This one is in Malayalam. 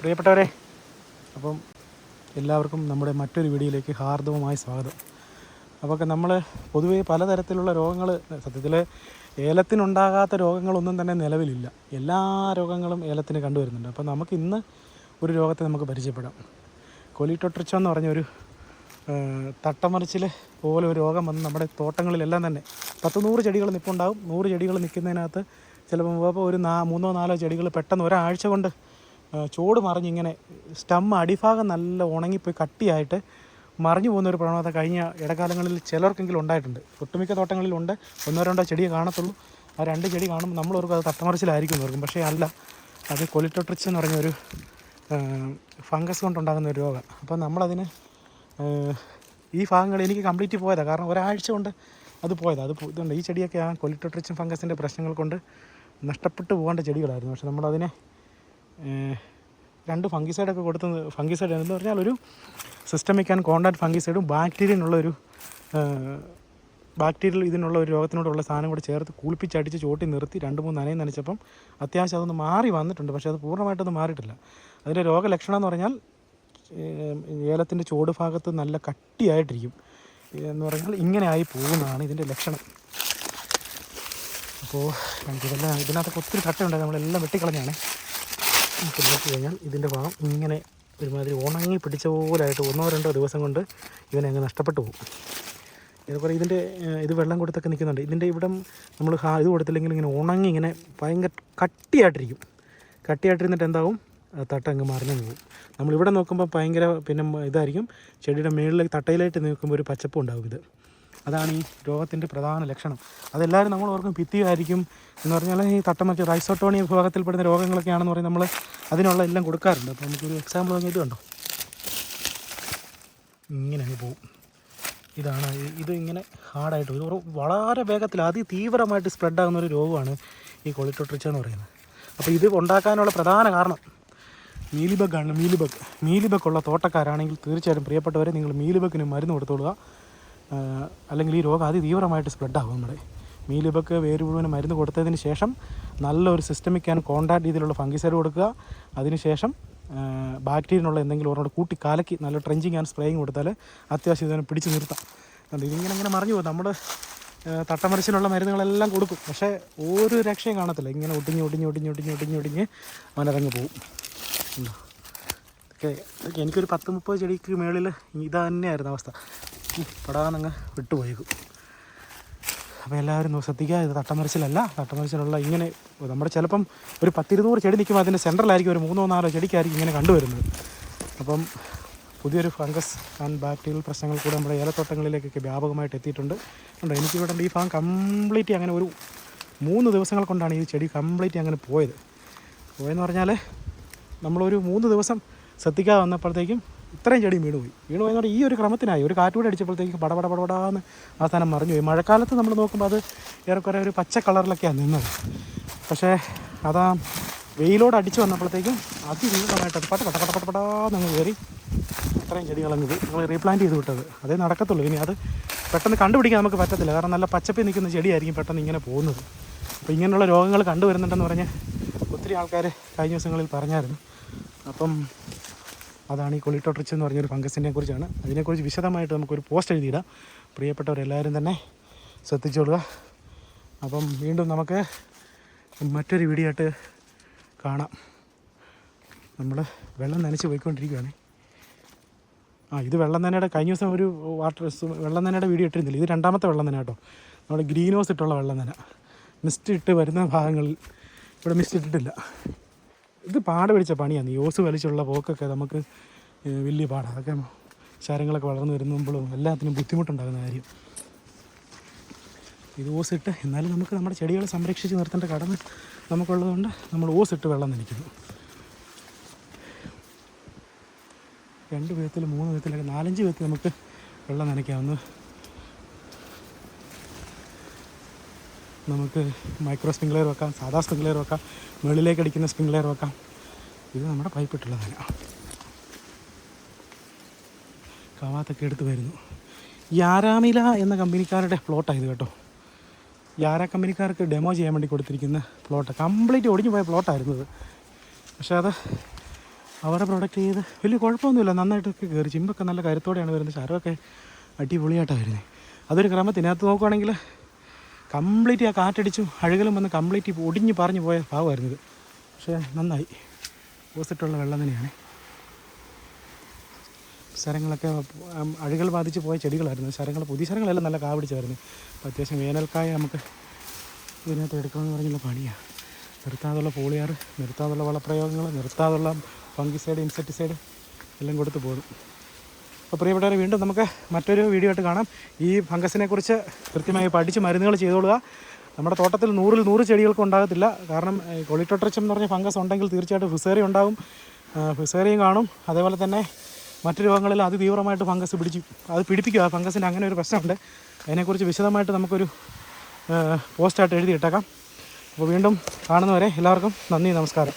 പ്രിയപ്പെട്ടവരെ അപ്പം എല്ലാവർക്കും നമ്മുടെ മറ്റൊരു വീഡിയോയിലേക്ക് ഹാർദവമായ സ്വാഗതം. അപ്പോൾ നമ്മൾ പൊതുവേ പലതരത്തിലുള്ള രോഗങ്ങൾ സത്യത്തിൽ ഏലത്തിനുണ്ടാകാത്ത രോഗങ്ങളൊന്നും തന്നെ നിലവിലില്ല. എല്ലാ രോഗങ്ങളും ഏലത്തിന് കണ്ടുവരുന്നുണ്ട്. അപ്പോൾ നമുക്ക് ഇന്ന് ഒരു രോഗത്തെ നമുക്ക് പരിചയപ്പെടാം. കൊലിട്ടൊട്രിച്ച എന്ന് പറഞ്ഞൊരു തട്ടമറിച്ചിൽ പോലെ ഒരു രോഗം വന്ന് നമ്മുടെ തോട്ടങ്ങളിലെല്ലാം തന്നെ പത്ത് നൂറ് ചെടികൾ നിൽപ്പുണ്ടാവും നൂറ് ചെടികൾ നിൽക്കുന്നതിനകത്ത് ചിലപ്പോൾ ഒരു നാ മൂന്നോ നാലോ ചെടികൾ പെട്ടെന്ന് ഒരാഴ്ച കൊണ്ട് ചോട് മറിഞ്ഞിങ്ങനെ സ്റ്റം അടിഭാഗം നല്ല ഉണങ്ങിപ്പോയി കട്ടിയായിട്ട് മറിഞ്ഞു പോകുന്ന ഒരു പ്രവണത കഴിഞ്ഞ ഇടക്കാലങ്ങളിൽ ചിലർക്കെങ്കിലും ഉണ്ടായിട്ടുണ്ട്. ഒട്ടുമിക്ക തോട്ടങ്ങളിലുണ്ട്. ഒന്നോ രണ്ടോ ചെടിയെ കാണത്തുള്ളൂ. ആ രണ്ട് ചെടി കാണുമ്പോൾ നമ്മൾ ഓർക്കും അത് തട്ടമറിച്ചിലായിരിക്കും ഓർക്കും. പക്ഷേ അല്ല അത് കൊലിറ്റോട്രിച്ച് എന്ന് പറഞ്ഞൊരു ഫംഗസ് കൊണ്ടുണ്ടാകുന്ന ഒരു രോഗം. അപ്പോൾ നമ്മളതിന് ഈ ഭാഗങ്ങൾ എനിക്ക് കംപ്ലീറ്റ് പോയതാണ് കാരണം ഒരാഴ്ച കൊണ്ട് അത് പോയതാണ് അത് ഇതുണ്ട്. ഈ ചെടിയൊക്കെ ആ കൊലിറ്റോട്രിച്ചും ഫംഗസിന്റെ പ്രശ്നങ്ങൾ കൊണ്ട് നഷ്ടപ്പെട്ടു പോകേണ്ട ചെടികളായിരുന്നു. പക്ഷെ നമ്മളതിനെ രണ്ട് ഫംഗിസൈഡൊക്കെ കൊടുത്തത് ഫംഗിസൈഡ് എന്ന് പറഞ്ഞാൽ ഒരു സിസ്റ്റമിക് ആൻഡ് കോണ്ടാക്ട് ഫംഗിസൈഡും ബാക്ടീരിയനുള്ള ഒരു ബാക്ടീരിയൽ ഇതിനുള്ള ഒരു രോഗത്തിനോടുള്ള സാധനം കൂടെ ചേർത്ത് കുളിപ്പിച്ചടിച്ച് ചോട്ടി നിർത്തി രണ്ട് മൂന്ന് നനയും നനച്ചപ്പം അത്യാവശ്യം അതൊന്ന് മാറി വന്നിട്ടുണ്ട്. പക്ഷേ അത് പൂർണമായിട്ടൊന്നും മാറിയിട്ടില്ല. അതിന്റെ രോഗലക്ഷണം എന്ന് പറഞ്ഞാൽ ഏലത്തിന്റെ ചുവട് ഭാഗത്ത് നല്ല കട്ടിയായിട്ടിരിക്കും. എന്ന് പറഞ്ഞാൽ ഇങ്ങനെ ആയി പോകുന്നതാണ് ഇതിന്റെ ലക്ഷണം. അപ്പോൾ ഇതെല്ലാം ഇതിനകത്തൊക്കെ ഒത്തിരി കട്ടുണ്ടായിരുന്നു നമ്മളെല്ലാം വെട്ടിക്കളഞ്ഞാണ്. നോക്കി കഴിഞ്ഞാൽ ഇതിന്റെ ഭാഗം ഇങ്ങനെ ഒരുമാതിരി ഉണങ്ങി പിടിച്ച പോലായിട്ട് ഒന്നോ രണ്ടോ ദിവസം കൊണ്ട് ഇവനെ അങ്ങ് നഷ്ടപ്പെട്ടു പോകും. ഇതുപോലെ ഇതിന്റെ ഇത് വെള്ളം കൊടുത്തൊക്കെ നിൽക്കുന്നുണ്ട്. ഇതിന്റെ ഇവിടം നമ്മൾ ഇത് കൊടുത്തില്ലെങ്കിൽ ഇങ്ങനെ ഉണങ്ങി ഇങ്ങനെ ഭയങ്കര കട്ടിയായിട്ടിരിക്കും. കട്ടിയായിട്ടിരുന്നിട്ട് എന്താവും? തട്ട അങ്ങ് മറിഞ്ഞു പോകും. നമ്മളിവിടെ നോക്കുമ്പോൾ ഭയങ്കര പിന്നെ ഇതായിരിക്കും. ചെടിയുടെ മേളിലേക്ക് തട്ടയിലായിട്ട് നിൽക്കുമ്പോൾ ഒരു പച്ചപ്പ് ഉണ്ടാവും ഇത്. അതാണ് ഈ രോഗത്തിന്റെ പ്രധാന ലക്ഷണം. അതെല്ലാവരും നമ്മൾ ഓർക്കും ഭിത്തിയായിരിക്കും എന്ന് പറഞ്ഞാൽ ഈ തട്ടമറ്റ റൈസോട്ടോണി വിഭാഗത്തിൽപ്പെടുന്ന രോഗങ്ങളൊക്കെയാണെന്ന് പറയും നമ്മൾ അതിനുള്ള എല്ലാം കൊടുക്കാറുണ്ട്. അപ്പോൾ നമുക്കൊരു എക്സാമ്പിൾ പറഞ്ഞാൽ ഇത് കണ്ടോ? ഇങ്ങനെ പോകും ഇതാണ് ഇത് ഇങ്ങനെ ഹാർഡായിട്ട് ഒരു വളരെ വേഗത്തിൽ അതിതീവ്രമായിട്ട് സ്പ്രെഡ് ആകുന്ന ഒരു രോഗമാണ് ഈ കൊളിറ്റോട്രിച്ച എന്ന് പറയുന്നത്. അപ്പോൾ ഇത് ഉണ്ടാക്കാനുള്ള പ്രധാന കാരണം മീലിബഗാണ് മീലിബഗ്. മീലിബഗ് ഉള്ള തോട്ടക്കാരാണെങ്കിൽ തീർച്ചയായിട്ടും പ്രിയപ്പെട്ടവരെ നിങ്ങൾ മീലിബഗിന് മരുന്ന് കൊടുത്തോളുക. അല്ലെങ്കിൽ ഈ രോഗം അതിതീവ്രമായിട്ട് സ്പ്രെഡാകും നമ്മുടെ. മീലിപ്പൊക്കെ വേര് മുഴുവൻ മരുന്ന് കൊടുത്തതിന് ശേഷം നല്ലൊരു സിസ്റ്റമിക് ആൻഡ് കോണ്ടാക്ട് രീതിയിലുള്ള ഫംഗിസൈഡ് കൊടുക്കുക. അതിനുശേഷം ബാക്ടീരിയനുള്ള എന്തെങ്കിലും ഒരെണ്ണം കൂട്ടി കലക്കി നല്ല ട്രെഞ്ചിങ് ആൻഡ് സ്പ്രേയിങ് കൊടുത്താൽ അത്യാവശ്യം ഇതിനെ പിടിച്ചു നിർത്താം. അതുകൊണ്ട് ഇതിങ്ങനെ ഇങ്ങനെ മറിഞ്ഞു പോകും. നമ്മൾ തട്ടമറിച്ചിലുള്ള മരുന്നുകളെല്ലാം കൊടുക്കും. പക്ഷേ ഒരു രക്ഷയും കാണത്തില്ല. ഇങ്ങനെ ഒടിഞ്ഞ് ഒടിഞ്ഞ് ഒടിഞ്ഞ് ഒടിഞ്ഞ് ഒടിഞ്ഞ് ഒടിഞ്ഞ് അവനതങ്ങ് പോകും ഓക്കെ എനിക്കൊരു പത്ത് മുപ്പത് ചെടിക്ക് മേളിൽ ഇത് തന്നെയായിരുന്നു അവസ്ഥ. പടാന്നങ്ങ് വിട്ടുപോയേക്കും. അപ്പോൾ എല്ലാവരും ശ്രദ്ധിക്കുക ഇത് തട്ടമറിച്ചിലല്ല തട്ടമറിച്ചിലുള്ള ഇങ്ങനെ നമ്മുടെ ചിലപ്പം ഒരു പത്തിരുന്നൂറ് ചെടി നിൽക്കുമ്പോൾ അതിന്റെ സെന്ററിലായിരിക്കും ഒരു മൂന്നോ നാലോ ചെടിക്കായിരിക്കും ഇങ്ങനെ കണ്ടുവരുന്നത്. അപ്പം പുതിയൊരു ഫംഗസ് ആൻഡ് ബാക്ടീരിയൽ പ്രശ്നങ്ങൾ കൂടെ നമ്മുടെ ഏലത്തോട്ടങ്ങളിലേക്കൊക്കെ വ്യാപകമായിട്ട് എത്തിയിട്ടുണ്ട്. ഉണ്ട് എനിക്കിവിടെ ഈ ഫാം കംപ്ലീറ്റ് അങ്ങനെ ഒരു മൂന്ന് ദിവസങ്ങൾ കൊണ്ടാണ് ഈ ചെടി കംപ്ലീറ്റ് അങ്ങനെ പോയത്. പോയെന്ന് പറഞ്ഞാൽ നമ്മളൊരു മൂന്ന് ദിവസം ശ്രദ്ധിക്കാതെ വന്നപ്പോഴത്തേക്കും ഇത്രയും ചെടി വീണ് പോയി. വീണ് പോയെന്ന് ഈ ഒരു ക്രമത്തിനായി. ഒരു കാറ്റുകൂടെ അടിച്ചപ്പോഴത്തേക്ക് പടപട പടപടാന്ന് ആ സ്ഥാനം മറിഞ്ഞു പോയി. മഴക്കാലത്ത് നമ്മൾ നോക്കുമ്പോൾ അത് ഏറെക്കുറെ ഒരു പച്ച കളറിലൊക്കെയാണ് നിന്നത്. പക്ഷേ അതാ വെയിലോട് അടിച്ച് വന്നപ്പോഴത്തേക്കും അതിരൂപമായിട്ട് അത് പട്ട പട്ട പട്ട പട്ട പടാന്നങ്ങ് കയറി ഇത്രയും ചെടികളങ്ങ് നമ്മൾ റീപ്ലാന്റ് ചെയ്ത് വിട്ടത്. അതേ നടക്കത്തുള്ളൂ. ഇനി അത് പെട്ടെന്ന് കണ്ടുപിടിക്കാൻ നമുക്ക് പറ്റത്തില്ല. കാരണം നല്ല പച്ചപ്പി നിൽക്കുന്ന ചെടിയായിരിക്കും പെട്ടെന്ന് ഇങ്ങനെ പോകുന്നത്. അപ്പോൾ ഇങ്ങനെയുള്ള രോഗങ്ങൾ കണ്ടുവരുന്നുണ്ടെന്ന് പറഞ്ഞ് ഒത്തിരി ആൾക്കാർ കഴിഞ്ഞ ദിവസങ്ങളിൽ പറഞ്ഞായിരുന്നു. അപ്പം അതാണ് ഈ കൊളിട്ടോട്രിച്ച് എന്ന് പറഞ്ഞൊരു ഫംഗസിനെ കുറിച്ചാണ്. അതിനെക്കുറിച്ച് വിശദമായിട്ട് നമുക്കൊരു പോസ്റ്റ് എഴുതിയിടാം. പ്രിയപ്പെട്ടവരെല്ലാവരും തന്നെ ശ്രദ്ധിച്ചോളുക. അപ്പം വീണ്ടും നമുക്ക് മറ്റൊരു വീഡിയോ ആയിട്ട് കാണാം. നമ്മൾ വെള്ളം നനച്ച് പോയിക്കൊണ്ടിരിക്കുകയാണ് ആ ഇത് വെള്ളം നനയുടെ കഴിഞ്ഞ ദിവസം ഒരു വാട്ടർ വെള്ളം നനയുടെ വീഡിയോ ഇട്ടിരുന്നില്ല. ഇത് രണ്ടാമത്തെ വെള്ളം തന്നെ കേട്ടോ. നമ്മുടെ ഗ്രീൻ ഹൗസ് ഇട്ടുള്ള വെള്ളം തന്നെ മിസ്റ്റ് ഇട്ട് വരുന്ന ഭാഗങ്ങളിൽ ഇവിടെ മിസ്റ്റ് ഇട്ടിട്ടില്ല. ഇത് പാട് പിടിച്ച പണിയാണ്. ഈ വലിച്ചുള്ള പോക്കൊക്കെ നമുക്ക് വലിയ പാടാണ് അതൊക്കെ ശരങ്ങളൊക്കെ വളർന്നു വരുമ്പോഴും എല്ലാത്തിനും ബുദ്ധിമുട്ടുണ്ടാകുന്ന കാര്യം. ഇത് ഓസിട്ട് എന്നാലും നമുക്ക് നമ്മുടെ ചെടികളെ സംരക്ഷിച്ച് നിർത്തേണ്ട കടമ നമുക്കുള്ളതുകൊണ്ട് നമ്മൾ ഓസിട്ട് വെള്ളം നനയ്ക്കുന്നു. രണ്ട് വിധത്തിൽ മൂന്ന് വിധത്തിലൊക്കെ നാലഞ്ച് വിധത്തിൽ നമുക്ക് വെള്ളം നനയ്ക്കാവുന്ന നമുക്ക് മൈക്രോ സ്പ്രിംഗ്ലെയർ വെക്കാം സാധാ സ്പ്രിംഗ്ലെയർ വെക്കാം മുകളിലേക്ക് അടിക്കുന്ന സ്പ്രിംഗ്ലെയർ വെക്കാം. ഇത് നമ്മുടെ പൈപ്പ് ഇട്ടുള്ളതാണ് കവാത്തൊക്കെ എടുത്ത് വരുന്നു. യാരാമില എന്ന കമ്പനിക്കാരുടെ പ്ലോട്ടാണ് ഇത് കേട്ടോ. യാര കമ്പനിക്കാർക്ക് ഡെമോ ചെയ്യാൻ വേണ്ടി കൊടുത്തിരിക്കുന്ന പ്ലോട്ട് കംപ്ലീറ്റ് ഒടിഞ്ഞു പോയ പ്ലോട്ടായിരുന്നു ഇത്. പക്ഷേ അത് അവരുടെ പ്രൊഡക്റ്റ് ചെയ്ത് വലിയ കുഴപ്പമൊന്നുമില്ല. നന്നായിട്ടൊക്കെ കയറി. ചിമ്പൊക്കെ നല്ല കരുത്തോടെയാണ് വരുന്നത്. ചരമൊക്കെ അടിപൊളിയായിട്ടാണ് വരുന്നത് അതൊരു ക്രമത്തിനകത്ത് നോക്കുവാണെങ്കിൽ കംപ്ലീറ്റ് ആ കാറ്റടിച്ചു അഴുകലും വന്ന് കംപ്ലീറ്റ് ഒടിഞ്ഞ് പറഞ്ഞു പോയ ഭാഗമായിരുന്നു ഇത്. പക്ഷേ നന്നായി. ഓസിട്ടുള്ള വെള്ളം തന്നെയാണ്. ശരങ്ങളൊക്കെ അഴുകൾ ബാധിച്ച് പോയ ചെടികളായിരുന്നു. ശരങ്ങൾ പുതിയ ശരങ്ങളെല്ലാം നല്ല കാ പിടിച്ചായിരുന്നു അപ്പോൾ അത്യാവശ്യം വേനൽക്കായ നമുക്ക് ഇതിനകത്ത് എടുക്കണമെന്ന് പറഞ്ഞുള്ള പണിയാണ് നിർത്താതുള്ള പോളിയാർ നിർത്താതുള്ള വളപ്രയോഗങ്ങൾ നിർത്താതുള്ള ഫംഗിസൈഡ് ഇൻസെക്ടിസൈഡ് എല്ലാം കൊടുത്ത് പോകും അപ്പോൾ പ്രിയപ്പെട്ടവരെ വീണ്ടും നമുക്ക് മറ്റൊരു വീഡിയോ ആയിട്ട് കാണാം. ഈ ഫംഗസിനെ കുറിച്ച് കൃത്യമായി പഠിച്ച് മരുന്നുകൾ ചെയ്തോളുക. നമ്മുടെ തോട്ടത്തിൽ നൂറിൽ നൂറ് ചെടികൾക്കും ഉണ്ടാകത്തില്ല. കാരണം കൊളിട്ടോട്രച്ചം എന്ന് പറഞ്ഞ ഫംഗസ് ഉണ്ടെങ്കിൽ തീർച്ചയായിട്ടും ഫിസേറി ഉണ്ടാകും ഫിസേറിയും കാണും. അതേപോലെ തന്നെ മറ്റു രോഗങ്ങളിൽ അതിതീവ്രമായിട്ട് ഫംഗസ് പിടിച്ചു. അത് പിടിപ്പിക്കുക ഫംഗസിന് അങ്ങനെ ഒരു പ്രശ്നമുണ്ട്. അതിനെക്കുറിച്ച് വിശദമായിട്ട് നമുക്കൊരു പോസ്റ്റായിട്ട് എഴുതി ഇട്ടേക്കാം അപ്പോൾ വീണ്ടും കാണുന്നവരെ എല്ലാവർക്കും നന്ദി നമസ്കാരം.